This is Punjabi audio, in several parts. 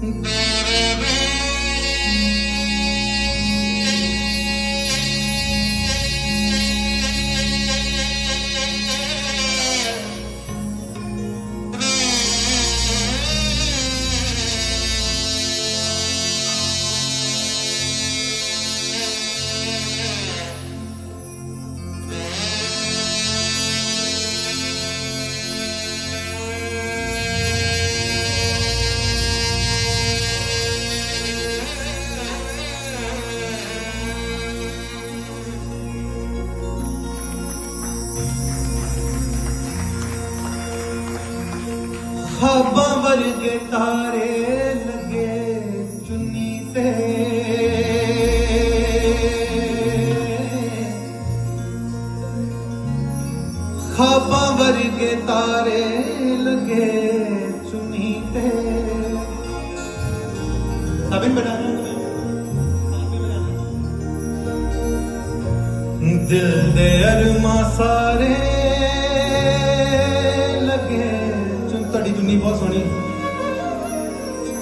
Música ਖਾਬਾਂ ਵਰਗੇ ਤਾਰੇ ਲੱਗੇ, ਚੁੰਨੀ ਤੇ। ਖਾਬਾਂ ਵਰਗੇ ਤਾਰੇ ਲੱਗੇ, ਚੁੰਨੀ ਤੇ। ਸਭੀ ਬਣਾ ਦਿਲ ਦੇ ਅਰਮਾਂ ਸਾਰੇ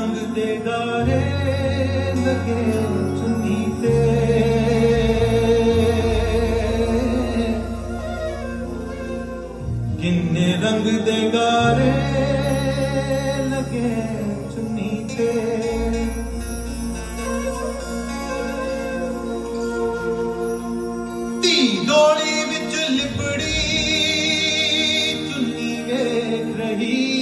ਰੰਗ ਦੇ ਗਾਰੇ ਲਗੇ ਚੁੰਨੀ ਤੇ। ਕਿੰਨੇ ਰੰਗ ਦੇ ਗਾਰੇ ਲਗੇ ਚੁੰਨੀ ਤੇ। ਧੀ ਡੋਲੀ ਵਿੱਚ ਲਿਪੜੀ ਚੁੰਨੀ ਵੇਖ ਰਹੀ।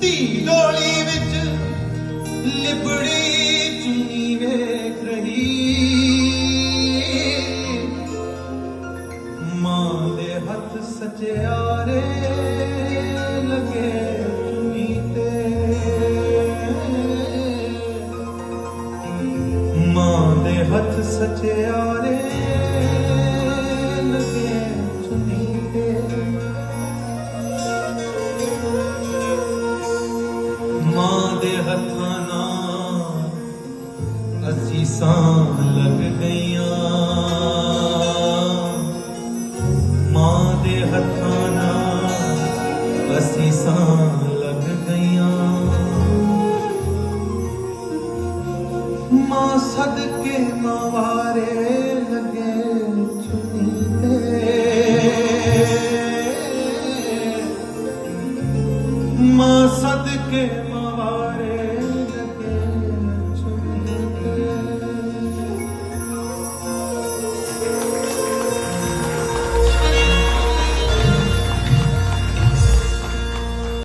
ਧੀ ਡੋਲੀ ਵਿੱਚ ਲਿਬੜੀ ਚੁੰਨੀ ਵੇਖ ਰਹੀ। ਮਾਂ ਦੇ ਹੱਥ ਸਚਿਆਰੇ ਲਗੇ ਚੁੰਨੀ ਤੇ। ਮਾਂ ਦੇ ਹੱਥ ਸਚਿਆਰੇ ਸਾਂ ਲੱਗ ਗਈਆਂ ਮਾਂ ਦੇ ਹੱਥਾਂ ਨਾਲ ਅਸੀਂ ਸਾਂ ਲੱਗ ਗਈਆਂ ਮਾਂ ਸਦਕੇ ਮਾਵਾਰੇ ਲਗੇ ਚੁੰਨੀ ਤੇ ਮਾਂ ਸਦਕੇ